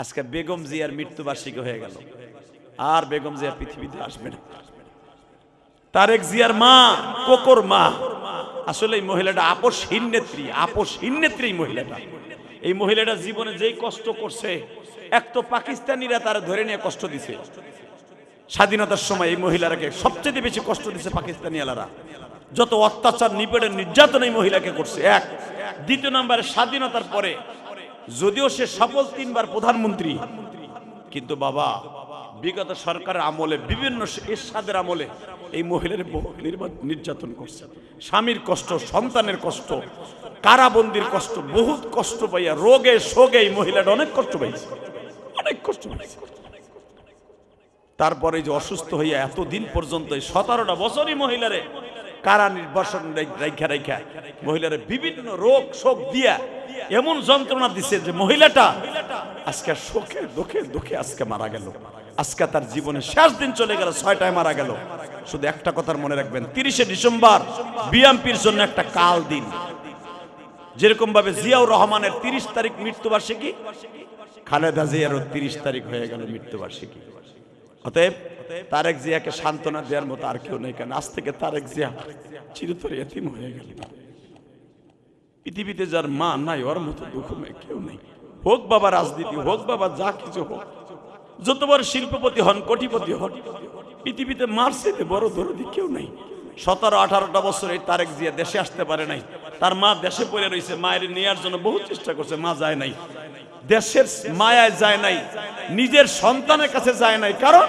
আজকে বেগম জিয়ার মৃত্যুবার্ষিকী হয়ে গেল। আর বেগম জিয়া পৃথিবীতে আসবে না। তারেক জিয়ার মা, কোকর মা, আসলে এই মহিলাটা আপসহীন নেত্রী আপসহীন নেত্রী মহিলাটা। এই মহিলাটা জীবনে যেই কষ্ট করছে, এক তো পাকিস্তানিরা তারা ধরে নিয়ে কষ্ট দিছে। স্বাধীনতার সময় এই মহিলারাকে সবচেয়ে বেশি কষ্ট দিছে পাকিস্তানিয়ালারা। যত অত্যাচার নিপেড়ে নির্যাতন এই মহিলাকে করছে। এক, দ্বিতীয় নম্বরে স্বাধীনতার পরে যদিও সে সফল তিনবার প্রধানমন্ত্রী, কিন্তু বাবা, বিগত সরকারের আমলে, বিভিন্ন এরশাদের আমলে এই মহিলার নির্যাতন করছে। স্বামীর কষ্ট, সন্তানের কষ্ট, কারাবন্দির কষ্ট, বহুত কষ্ট পাইয়া রোগে শোগে এই মহিলাটা অনেক কষ্ট পাইছে। অনেক কষ্ট পাইছে। তারপরে যে অসুস্থ হইয়া এতদিন পর্যন্ত সতেরোটা বছরই মহিলারে কারা নির্বাসন রাইখা রাইখা মহিলারে বিভিন্ন রোগ, শোক দিয়া এমন যন্ত্রণা দিছে যে মহিলাটা আজকে শোকে দুঃখে দুঃখে আজকে মারা গেল। আজকে তার জীবনে শেষ দিন চলে গেল, ছয়টায় মারা গেল। শুধু একটা কথার মনে রাখবেন, তিরিশে ডিসেম্বর বিএমপির জন্য একটা কাল দিন। যেরকম ভাবে জিয়াউর রহমানের তিরিশ তারিখ মৃত্যুবার্ষিকী, খালেদা জিয়ারও তিরিশ তারিখ হয়ে গেল মৃত্যুবার্ষিকী। অতএব তারেক জিয়াকে সান্ত্বনা দেওয়ার মতো আর কেউ নেই কেন আজ থেকে তারেক জিয়া চিরতরে এতিম হয়ে গেল। পৃথিবীতে যার মা নাই, ওর মতো দুঃখ কেউ নেই। হোক বাবা রাজনীতি হোক, বাবা যা কিছু হোক, যত বড় শিল্পপতি হন, কোটিপতি হন, পৃথিবীতে মার্সিতে বড় দরদি কেউ নেই। সতেরো, আঠারোটা বছর এই তারেক জিয়া দেশে আসতে পারে নাই। তার মা দেশে পড়ে রয়েছে, মায়ের নেয়ার জন্য বহু চেষ্টা করছে, মা যায় নাই। দেশের মায়ায় যায় নাই। নিজের সন্তানের কাছে যায় নাই। কারণ?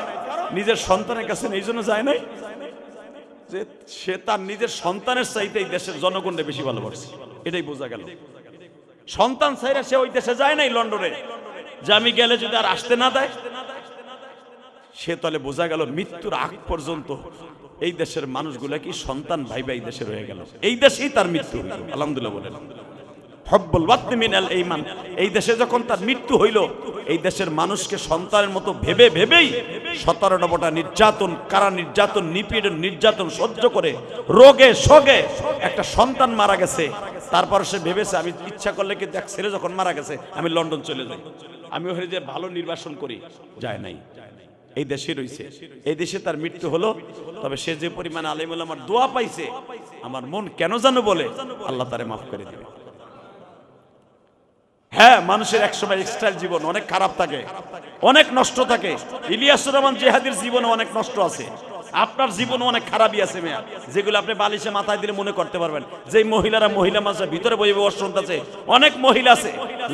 নিজের সন্তানের কাছে এই জন্য যায় নাই। যে সে তার নিজের সন্তানের চাইতে এই দেশের জনগণকে বেশি ভালোবাসে। এটাই বোঝা গেল। সন্তান চাইরা সে ওই দেশে যায় নাই লন্ডনে, যে আমি গেলে যদি আর আসতে না দেয়। সে তলে বোঝা গেল মৃত্যুর আগ পর্যন্ত এই দেশের মানুষগুলা কি সন্তান ভাই ভাই দেশে রয়ে গেল। এই দেশেই তার মৃত্যু হইল। আলহামদুলিল্লাহ হব্বল মিনাল এইমান এই দেশে যখন তার মৃত্যু হইল, এই দেশের মানুষকে সন্তানের মতো ভেবে ভেবেই সতেরো নবটা নির্যাতন, কারা নির্যাতন নিপীড়ন নির্যাতন সহ্য করে, রোগে শোগে একটা সন্তান মারা গেছে। তারপর সে ভেবেছে, আমি ইচ্ছা করলে কিন্তু এক ছেলে যখন মারা গেছে, আমি লন্ডন চলে যাই। আমি ওখানে যে ভালো নির্বাসন করি। যায় নাই। এই দেশে রয়েছে এই দেশে তার মৃত্যু হলো, তবে সে যে পরিমাণে আলিমুল আমার দোয়া পাইছে, আমার মন কেন জানো বলে, আল্লাহ তারে মাফ করে দিবে। হ্যাঁ মানুষের একসময় এক্সট্রাল জীবন, অনেক খারাপ থাকে, অনেক নষ্ট থাকে। ইলিয়াসুর রহমান জেহাদির জীবনে অনেক নষ্ট আছে। আপনার জীবনে অনেক খারাপই আছে মেয়া যেগুলো আপনি বালিশে মাথায় দিলে মনে করতে পারবেন। যে মহিলারা মহিলা মাসে ভিতরে বই বসন্ত আছে, অনেক মহিলা আছে।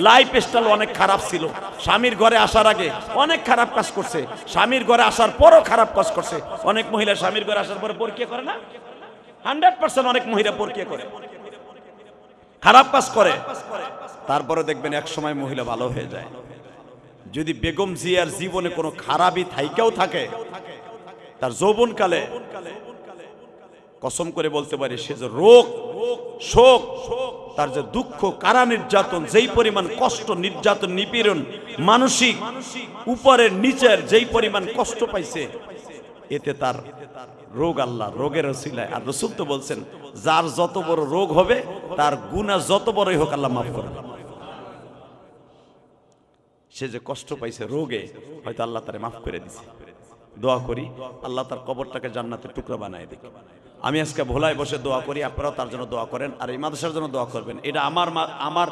লাইফ স্টাইল অনেক খারাপ ছিল। স্বামীর ঘরে আসার আগে অনেক খারাপ কাজ করছে। স্বামীর ঘরে আসার পরও খারাপ কাজ করছে। অনেক মহিলা স্বামীর ঘরে আসার পরে পরকিয়া করে না? হান্ড্রেড পার্সেন্ট অনেক মহিলা পরকিয়া করে। খারাপ কাজ করে। তারপরে দেখবেন এক সময় মহিলা ভালো হয়ে যায়। যদি বেগম জিয়ার জীবনে কোনো খারাপই থাইকেও থাকে, তার যৌবনকালে কসম করে বলতে পারি, সে যে রোগ, শোক, তার যে দুঃখ কারা নির্যাতন যেই পরিমাণ কষ্ট, নির্যাতন, নিপীড়ন, মানসিক, উপরের, নিচের, যেই পরিমাণ কষ্ট পাইছে এতে তার রোগ আল্লাহ, রোগের রসিলায় আর রসুল তো বলছেন, যার যত বড় রোগ হবে, তার গুণা যত বড়ই হোক আল্লাহ মাফ করবে সে যে কষ্ট পাইছে রোগে, হয়তো আল্লাহ তারে মাফ করে দিছে। দোয়া করি, আল্লাহ তার কবরটাকে জান্নাতের টুকরা বানায় দিক। আমি আজকে ভোলায় বসে দোয়া করি, আপনারাও তার জন্য দোয়া করেন, আর এই মাদ্রাসার জন্য দোয়া করবেন। এটা আমার আমার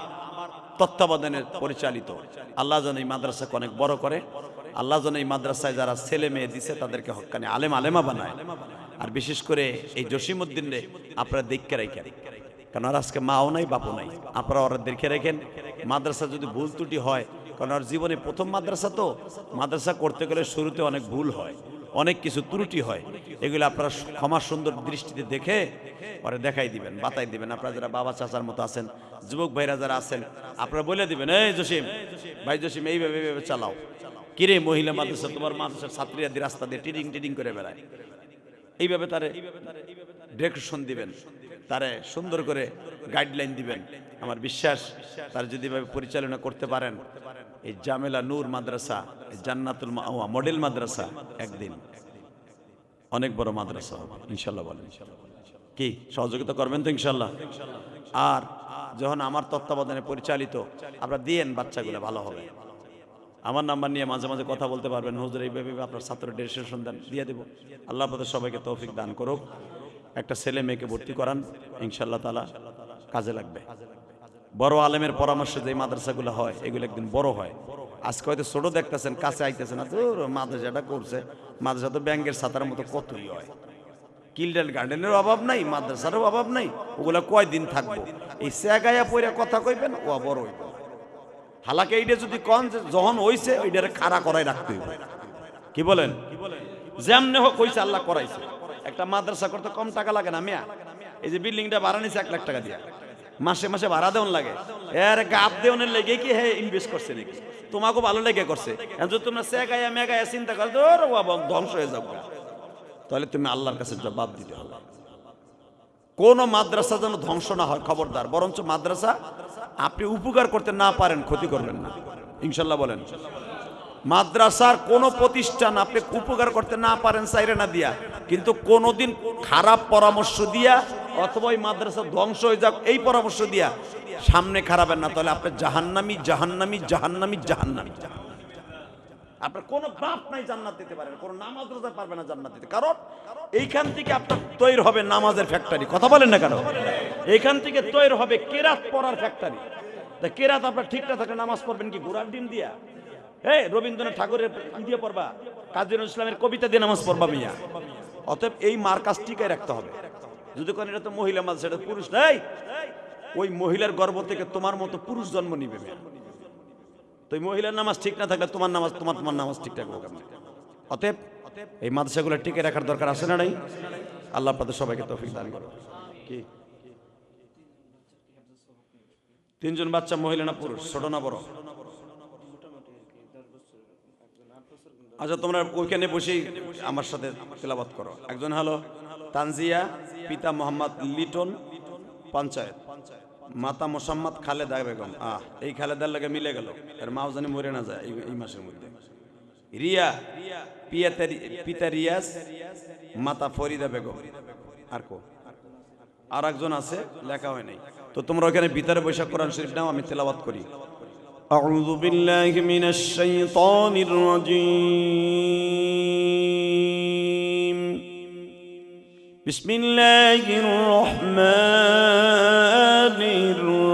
তত্ত্বাবধানে পরিচালিত। আল্লাহ যেন এই মাদ্রাসাকে অনেক বড় করে আল্লাহ যেন এই মাদ্রাসায় যারা ছেলে মেয়ে দিছে তাদেরকে হকানি। আলেম আলেমা বানায়। আর বিশেষ করে এই জসিমুদ্দিন রে, আপনারা দেখতে রাখেন। কারণ আর আজকে মাও নাই, বাপও নাই। আপনারা ওরা দেখে রাখেন, মাদ্রাসা যদি ভুল ত্রুটি হয়, কারণ ওর জীবনে প্রথম মাদ্রাসা তো, মাদ্রাসা করতে গেলে শুরুতে অনেক ভুল হয়, অনেক কিছু ত্রুটি হয়। এগুলো আপনারা ক্ষমা সুন্দর দৃষ্টিতে দেখে পরে দেখাই দিবেন, বাতাই দিবেন। আপনারা যারা বাবা, চাচার মতো আছেন, যুবক ভাইরা যারা আছেন, আপনারা বলে দিবেন, এই জসিম, ভাই জসিম, এইভাবে এইভাবে চালাও। কিরে মহিলা মাদ্রাসা, তোমার মাদ্রাসার ছাত্রীরা রাস্তা দিয়ে টিডিং টিডিং করে বেড়ায়। এইভাবে তারে ডিরেকশন দিবেন, তারে সুন্দর করে গাইডলাইন দিবেন। আমার বিশ্বাস, তার যদি এভাবে পরিচালনা করতে পারেন, এই জামেলা নূর মাদ্রাসা জান্নাতুল মাওয়া মডেল মাদ্রাসা একদিন অনেক বড় মাদ্রাসা হবে, ইনশাল্লাহ বলেন। কি, সহযোগিতা করবেন তো ইনশাল্লাহ? আর যখন আমার তত্ত্বাবধানে পরিচালিত, আপনারা দিয়েন বাচ্চাগুলো ভালো হবে। আমার নাম্বার নিয়ে মাঝে মাঝে কথা বলতে পারবেন। হুজুর এইভাবে আপনার ছাত্র ডেসিশন দেন, দিয়ে দেবো। আল্লাহ আপনাদের সবাইকে তৌফিক দান করুক। একটা ছেলে মেয়েকে ভর্তি করান ইনশাল্লাহ তালা কাজে লাগবে। বড় আলেমের পরামর্শ যে মাদ্রাসাগুলো হয়, এগুলো একদিন বড় হয়। আজকে হয়তো ছোট দেখতেছেন, কাছে আইতেছেন মাদ্রাসাটা করছে। মাদ্রাসা তো ব্যাংকের ছাতার মতো কতই হয়। কিল্ডার গার্ডেনের অভাব নাই, মাদ্রাসারও অভাব নাই, ওগুলা কয়দিন থাকবে? এই স্যাগায়া পইরা কথা কইবেন, ও বড় হইব হালাকে এইটা যদি কন যে যখন হইছে ওইটারে খাড়া করাই রাখতে হইব। কি বলেন? যেমনে হোক হইছে, আল্লাহ করাইছে। একটা মাদ্রাসা করতে কম টাকা লাগে না মিয়া? এই যে বিল্ডিংটা ভাড়া নিছে এক লাখ টাকা দিয়া। মাসে মাসে ভাড়া দেওয়ান লাগে। এর গাপ দেওয়ানের লেগে কি হে ইনভেস্ট করছে নাকি? তোমাকে ভালো লেগে করছে। যদি তোমরা স্যাগায়া মেগায়া চিন্তা করো ধ্বংস হয়ে যাব। তাহলে তুমি আল্লাহর কাছে জবাব দিতে হবে। কোন মাদ্রাসা যেন ধ্বংস না হয়, খবরদার। বরঞ্চ মাদ্রাসা আপনি উপকার করতে না পারেন, ক্ষতি করবেন না। ইনশাল্লাহ বলেন। মাদ্রাসার কোন প্রতিষ্ঠান আপনি উপকার করতে না পারেন সাইরে না দিয়া। কিন্তু কোনোদিন খারাপ পরামর্শ দিয়া অথবা ওই মাদ্রাসা ধ্বংস হয়ে যাক, এই পরামর্শ দিয়া সামনে খারাপের না, তাহলে আপনি জাহান্নামি জাহান্নামি জাহান্নামি জাহান্নামি। আপনার কোনো বাপ নাই জান্নাত দিতে পারে না, কোনো নামাজ রোজা পারবে না জান্নাত দিতে। কারণ এইখান থেকে আপনার তৈরি হবে নামাজের ফ্যাক্টরি। কথা বলেন না কেন? এইখান থেকে তৈরি হবে কেরাত পড়ার ফ্যাক্টরি। তা কেরাত আপনার ঠিকঠাক থাকলে নামাজ পড়বেন কি? ঘোড়ার ডিম দিয়া? এই, রবীন্দ্রনাথ ঠাকুরের দিয়ে পড়বা? কাজী ইসলামের কবিতা দিয়ে নামাজ পড়বা মিয়া। অতএব এই মার্কাজ টিকায় রাখতে হবে। যদি কোন এটা তো মহিলা মাঝে সেটা পুরুষ। নাই ওই মহিলার গর্ভ থেকে তোমার মতো পুরুষ জন্ম নিবে মেয়া। তো মহিলার নামাজ ঠিক না থাকলে তোমার নামাজ, তোমার তোমার নামাজ ঠিক থাকবে অতএব এই মাদ্রাসাগুলো টিকে রাখার দরকার আছে না নাই? আল্লাহ আপনাদের সবাইকে তৌফিক দান করো কি? তিনজন বাচ্চা, মহিলা না পুরুষ? ছোট না বড়? আচ্ছা তোমরা ওইখানে বসেই আমার সাথে তেলাবাত করো। একজন হলো তানজিয়া, পিতা মোহাম্মদ লিটন পঞ্চায়েত। মাতা মোসাম্মদ খালেদা বেগম। আহ, এই খালেদার লাগে মিলে গেল। এর মাও জানি মরে না যায় এই- এই মাসের মধ্যে রিয়া পিয়াতে- পিতা রিয়াজ মাতা ফরিদা বেগম আর কো আর একজন আছে লেখা হয় নাই তো তোমরা ওখানে ভিতরে বৈশাখ কোরআন শরীফ নাও আমি তেলাওয়াত করি أعوذ بالله من الشيطان الرجيم بسم الله الرحمن الرحيم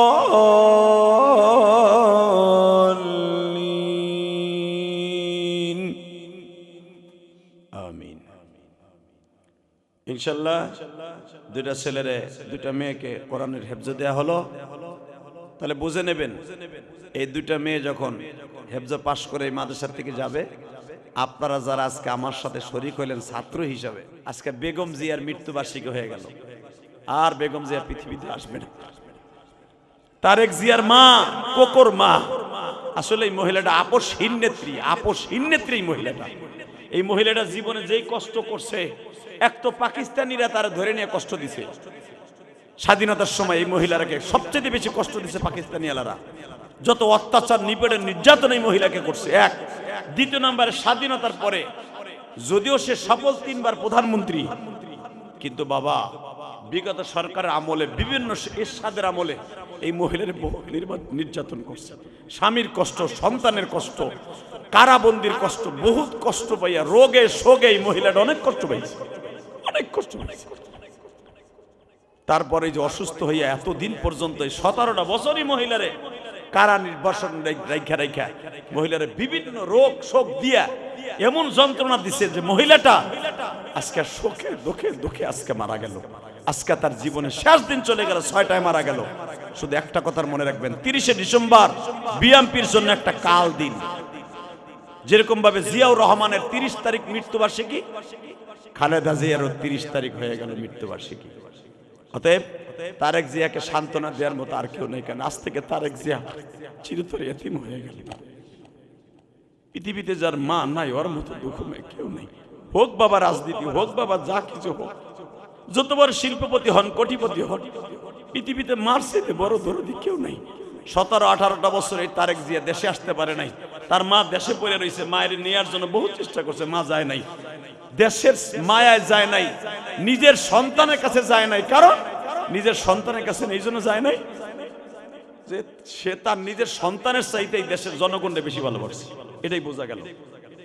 ইনশাল্লাহ দুইটা ছেলেরে, দুইটা মেয়েকে কোরআনের হেফজে দেয়া হলো। তাহলে বুঝে নেবেন, এই দুইটা মেয়ে যখন হেফজা পাশ করে এই মাদ্রাসার থেকে যাবে, আপনারা যারা আজকে আমার সাথে শরিক হইলেন ছাত্র হিসাবে, আজকে বেগম জিয়ার মৃত্যুবার্ষিকী হয়ে গেল। আর বেগম জিয়া পৃথিবীতে আসবে না। তারেক জিয়ার মা, কোকর মা। আসলে এই মহিলাটা আপসহীন নেত্রী আপসহীন নেত্রী মহিলাটা। এই মহিলাটা জীবনে যেই কষ্ট করছে, এক তো পাকিস্তানিরা তারা ধরে নিয়ে কষ্ট দিছে। স্বাধীনতার সময় এই মহিলারাকে সবচেয়ে বেশি কষ্ট দিছে পাকিস্তানিয়ালারা। যত অত্যাচার নিপেড়ে নির্যাতন এই মহিলাকে করছে, এক। দ্বিতীয় নম্বরে স্বাধীনতার পরে, যদিও সে সফল তিনবার প্রধানমন্ত্রী, কিন্তু বাবা বিগত সরকারের আমলে, বিভিন্ন এরশাদের আমলে এই মহিলার নির্যাতন করছে। স্বামীর কষ্ট, সন্তানের কষ্ট, কারাবন্দির কষ্ট, বহুত কষ্ট পাইয়া রোগে শোগে এই মহিলাটা অনেক কষ্ট পাইছে। অনেক কষ্ট পাইছে। তারপরে যে অসুস্থ হইয়া এতদিন পর্যন্ত সতেরোটা বছরই মহিলারে কারা নির্বাসন রাইখা রাইখা, মহিলারা বিভিন্ন রোগ শোক দিয়া এমন যন্ত্রণা দিছে যে মহিলাটা আজকে শোকে, দুঃখে দুঃখে আজকে মারা গেল। আজকে তার জীবনের শেষ দিন চলে গেল, ছয়টায় মারা গেল। শুধু একটা কথার মনে রাখবেন, তিরিশে ডিসেম্বর বিএমপির জন্য একটা কাল দিন। যেরকম ভাবে জিয়াউর রহমানের তিরিশ তারিখ মৃত্যুবার্ষিকী, খালেদা জিয়ারও তিরিশ তারিখ হয়ে গেল মৃত্যুবার্ষিকী। অতএব তারেক জিয়াকে সান্ত্বনা দেওয়ার মতো আর কেউ নেই কেন আজ থেকে তারেক জিয়া চিরতরে এতিম হয়ে গেল। পৃথিবীতে যার মা নাই, ওর মতো দুঃখ কেউ নেই। হোক বাবা রাজনীতি হোক, বাবা যা কিছু হোক যত বড় শিল্পপতি হন, কোটিপতি হন, পৃথিবীতে মার্সিতে বড় দরদি কেউ নেই। সতেরো, আঠারোটা বছর এই তারেক জিয়া দেশে আসতে পারে নাই। তার মা দেশে পড়ে রয়েছে, মায়ের নেয়ার জন্য বহু চেষ্টা করছে, মা যায় নাই। দেশের মায়ায় যায় নাই, নিজের সন্তানের কাছে যায় নাই। কারণ নিজের সন্তানের কাছে এই জন্য যায় নাই। যে সে তার নিজের সন্তানের চাইতে এই দেশের জনগণকে বেশি ভালোবাসে। এটাই বোঝা গেল।